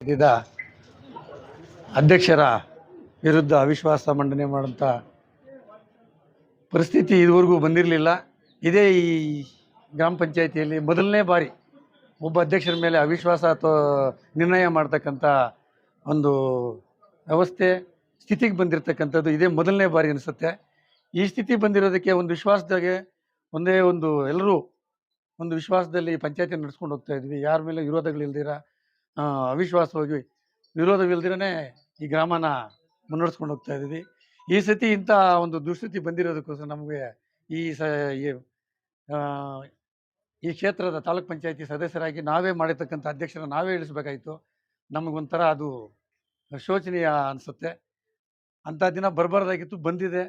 ಇದ್ದ ಅಧ್ಯಕ್ಷರ ವಿರುದ್ಧ ಅವಿಶ್ವಾಸ ಮಂಡನೆ ಮಾಡೋಂಥ ಪರಿಸ್ಥಿತಿ ಇದುವರೆಗೂ ಬಂದಿರಲಿಲ್ಲ. ಇದೇ ಈ ಗ್ರಾಮ ಪಂಚಾಯಿತಿಯಲ್ಲಿ ಮೊದಲನೇ ಬಾರಿ ಒಬ್ಬ ಅಧ್ಯಕ್ಷರ ಮೇಲೆ ಅವಿಶ್ವಾಸ ಅಥವಾ ನಿರ್ಣಯ ಮಾಡ್ತಕ್ಕಂಥ ಒಂದು ವ್ಯವಸ್ಥೆ ಸ್ಥಿತಿಗೆ ಬಂದಿರತಕ್ಕಂಥದ್ದು ಇದೇ ಮೊದಲನೇ ಬಾರಿ ಅನಿಸುತ್ತೆ. ಈ ಸ್ಥಿತಿ ಬಂದಿರೋದಕ್ಕೆ ಒಂದು ವಿಶ್ವಾಸದಾಗೆ ಒಂದೇ ಒಂದು ಎಲ್ಲರೂ ಒಂದು ವಿಶ್ವಾಸದಲ್ಲಿ ಪಂಚಾಯತಿ ನಡೆಸ್ಕೊಂಡು ಹೋಗ್ತಾ ಇದ್ವಿ. ಯಾರ ಮೇಲೆ ವಿರೋಧಗಳಿಲ್ದಿರ? ಅವಿಶ್ವಾಸವಾಗಿ ವಿರೋಧವಿಲ್ದಿರೇ ಈ ಗ್ರಾಮನ ಮುನ್ನಡೆಸ್ಕೊಂಡು ಹೋಗ್ತಾ ಇದ್ದೀವಿ. ಈ ಸತಿ ಇಂಥ ಒಂದು ದುಸ್ಥಿತಿ ಬಂದಿರೋದಕ್ಕೋಸ್ಕರ ನಮಗೆ ಈ ಸ, ಈ ಕ್ಷೇತ್ರದ ತಾಲೂಕ್ ಪಂಚಾಯತಿ ಸದಸ್ಯರಾಗಿ ನಾವೇ ಮಾಡಿರ್ತಕ್ಕಂಥ ಅಧ್ಯಕ್ಷರ ನಾವೇ ಇಳಿಸ್ಬೇಕಾಯಿತು. ನಮಗೊಂಥರ ಅದು ಶೋಚನೀಯ ಅನಿಸುತ್ತೆ. ಅಂಥ ದಿನ ಬರಬಾರ್ದಾಗಿತ್ತು, ಬಂದಿದೆ.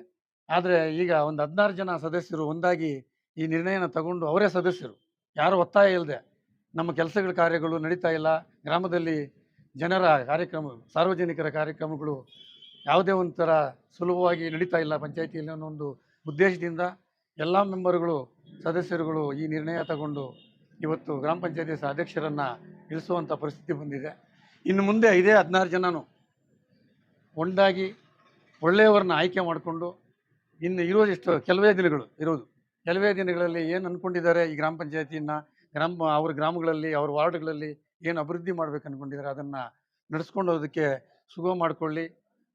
ಆದರೆ ಈಗ ಒಂದು ಹದಿನಾರು ಜನ ಸದಸ್ಯರು ಒಂದಾಗಿ ಈ ನಿರ್ಣಯನ ತಗೊಂಡು ಅವರೇ ಸದಸ್ಯರು. ಯಾರು ಒತ್ತಾಯ ಇಲ್ಲದೆ ನಮ್ಮ ಕೆಲಸಗಳ ಕಾರ್ಯಗಳು ನಡೀತಾ ಇಲ್ಲ. ಗ್ರಾಮದಲ್ಲಿ ಜನರ ಕಾರ್ಯಕ್ರಮ, ಸಾರ್ವಜನಿಕರ ಕಾರ್ಯಕ್ರಮಗಳು ಯಾವುದೇ ಒಂಥರ ಸುಲಭವಾಗಿ ನಡೀತಾ ಇಲ್ಲ ಪಂಚಾಯಿತಿಯಲ್ಲಿ ಅನ್ನೋ ಒಂದು ಉದ್ದೇಶದಿಂದ ಎಲ್ಲ ಮೆಂಬರುಗಳು, ಸದಸ್ಯರುಗಳು ಈ ನಿರ್ಣಯ ತಗೊಂಡು ಇವತ್ತು ಗ್ರಾಮ ಪಂಚಾಯತಿ ಅಧ್ಯಕ್ಷರನ್ನು ಇಳಿಸುವಂಥ ಪರಿಸ್ಥಿತಿ ಬಂದಿದೆ. ಇನ್ನು ಮುಂದೆ ಇದೇ ಹದಿನಾರು ಜನನು ಒಂದಾಗಿ ಒಳ್ಳೆಯವರನ್ನ ಆಯ್ಕೆ ಮಾಡಿಕೊಂಡು ಇನ್ನು ಇರೋದಿಷ್ಟು ಕೆಲವೇ ದಿನಗಳು ಇರೋದು. ಕೆಲವೇ ದಿನಗಳಲ್ಲಿ ಏನು ಅಂದ್ಕೊಂಡಿದ್ದಾರೆ ಈ ಗ್ರಾಮ ಪಂಚಾಯತಿಯನ್ನು? ಗ್ರಾಮ ಅವ್ರ ಗ್ರಾಮಗಳಲ್ಲಿ, ಅವ್ರ ವಾರ್ಡ್ಗಳಲ್ಲಿ ಏನು ಅಭಿವೃದ್ಧಿ ಮಾಡ್ಬೇಕು ಅನ್ಕೊಂಡಿದ್ದಾರೆ ಅದನ್ನು ನಡೆಸ್ಕೊಂಡು ಹೋಗೋದಕ್ಕೆ ಸುಗಮ ಮಾಡಿಕೊಳ್ಳಿ.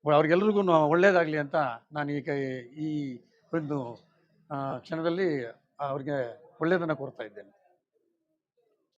ಅವ್ರಿಗೆಲ್ರಿಗೂ ಒಳ್ಳೆಯದಾಗಲಿ ಅಂತ ನಾನು ಈಗ ಈ ಒಂದು ಕ್ಷಣದಲ್ಲಿ ಅವ್ರಿಗೆ ಒಳ್ಳೆಯದನ್ನು ಕೋರ್ತಾ ಇದ್ದೇನೆ.